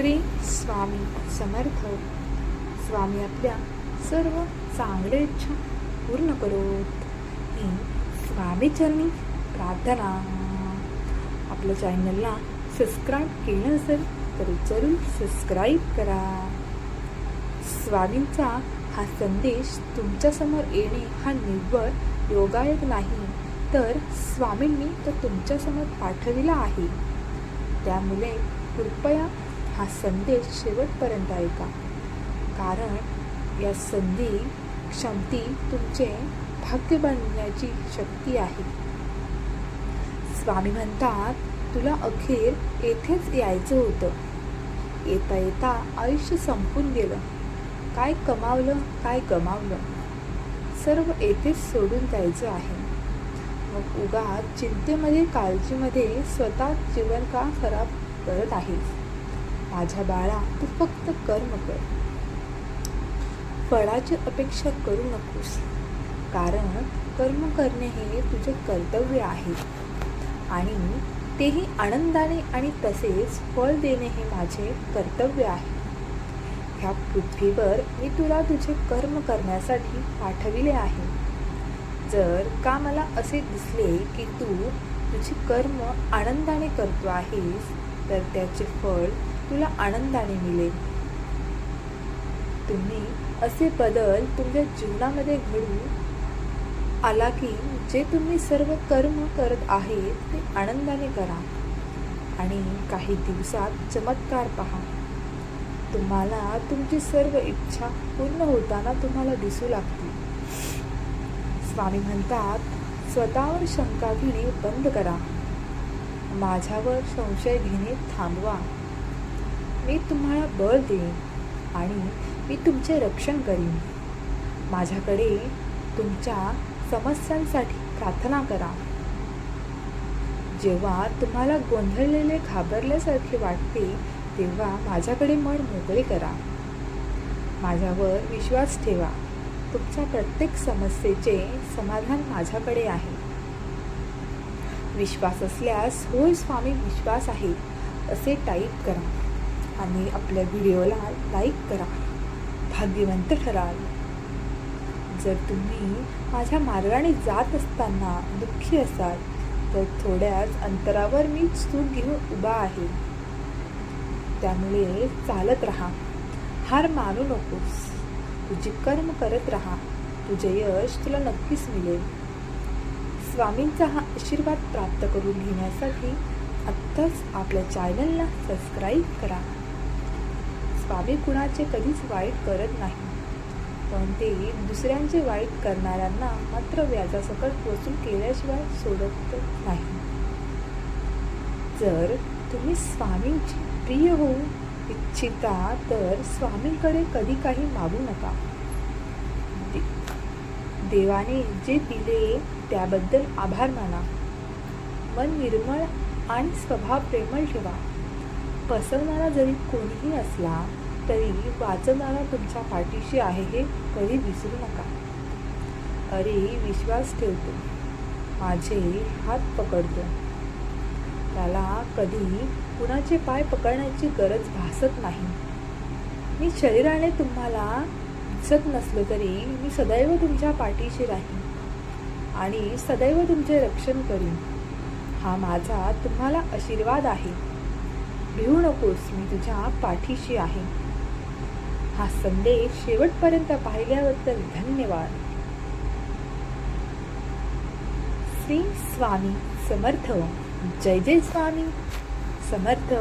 श्री स्वामी समर्थ. स्वामी आपल्या सर्व चांगल्या इच्छा पूर्ण करोत. ही स्वामीचरणी प्रार्थना. आपल्या चॅनलला सबस्क्राईब केलं असेल तर जरूर सबस्क्राईब करा. स्वामींचा हा संदेश तुमच्यासमोर येणे हा निव्वळ योगायोग नाही तर स्वामींनी तो तुमच्यासमोर पाठविला आहे. त्यामुळे कृपया हा संदेश शेवटपर्यंत ऐका. कारण या संधी क्षमती तुमचे भाग्य बनण्याची शक्ती आहे. स्वामी म्हणतात तुला अखेर येथेच यायचं होतं. येता येता आयुष्य संपून गेलं. काय कमावलं काय गमावलं. सर्व येथेच सोडून जायचं आहे. मग उगा चिंतेमध्ये काळजीमध्ये स्वतः जीवन का खराब करत आहेस माझ्या बाळा तू फक्त कर्म कर. फळाची अपेक्षा करू नकोस. कारण कर्म करणे हे तुझे कर्तव्य आहे. आणि तेही आनंदाने आणि तसेच फळ देणे हे माझे कर्तव्य आहे. ह्या पृथ्वीवर मी तुला तुझे कर्म करण्यासाठी पाठविले आहे. जर का मला असे दिसले की तू तुझे कर्म आनंदाने करतो आहेस तर त्याचे फळ तुला आनंदाने मिळेल. तुम्ही असे बदल तुमच्या जीवनामध्ये घडू आला की जे तुम्ही सर्व कर्म करत आहेत ते आनंदाने करा आणि काही दिवसात चमत्कार पहा. तुम्हाला तुमची सर्व इच्छा पूर्ण होताना तुम्हाला दिसू लागतील. स्वामी म्हणतात स्वतःवर शंका घेणे बंद करा. माझ्यावर संशय घेणे थांबवा. मी तुम्हाला बळ देईन आणि मी तुमचे रक्षण करीन. माझ्याकडे तुमच्या समस्यांसाठी प्रार्थना करा. जेव्हा तुम्हाला गोंधळलेले घाबरल्यासारखे वाटते तेव्हा माझ्याकडे मन मोकळे करा. माझ्यावर विश्वास ठेवा. तुमच्या प्रत्येक समस्येचे समाधान माझ्याकडे आहे. विश्वास असल्यास होय स्वामी विश्वास आहे असे टाईप करा. आणि आपल्या व्हिडिओला लाईक करा. भाग्यवंत ठराल. जर तुम्ही माझ्या मार्गाने जात असताना दुःखी असाल तर थोड्याच अंतरावर मी चूक घेऊन उभा आहे. त्यामुळे चालत राहा. हार मानू नकोस. तुझे कर्म करत राहा. तुझे यश तुला नक्कीच मिळेल. स्वामींचा हा आशीर्वाद प्राप्त करून घेण्यासाठी आत्ताच आपल्या चॅनलला सबस्क्राईब करा. स्वामी कुणाचे कधीच वाईट करत नाही. पण ते दुसऱ्यांचे वाईट करणाऱ्यांना मात्र व्याजासकट वसूल केल्याशिवाय सोडत नाही. जर तुम्ही स्वामींची प्रिय होऊ इच्छिता तर स्वामींकडे कधी काही मागू नका. दे देवाने जे दिले त्याबद्दल आभार माना. मन निर्मळ आणि स्वभाव प्रेमळ ठेवा. पसरणारा जरी कोणीही असला तरी वाचणारा तुमच्या पाठीशी आहे हे कधी विसरू नका. अरे विश्वास ठेवतो. माझे हात पकडतो. त्याला कधी कुणाचे पाय पकडण्याची गरज भासत नाही. मी शरीराने तुम्हाला दिसत नसलो तरी मी सदैव तुमच्या पाठीशी राहीन आणि सदैव तुमचे रक्षण करीन. हा माझा तुम्हाला आशीर्वाद आहे. भिवू नकोस मी तुझ्या पाठीशी आहे. हा संदेश शेवटपर्यंत पाहिल्याबद्दल धन्यवाद. श्री स्वामी समर्थ. जय जय स्वामी. समर्थ.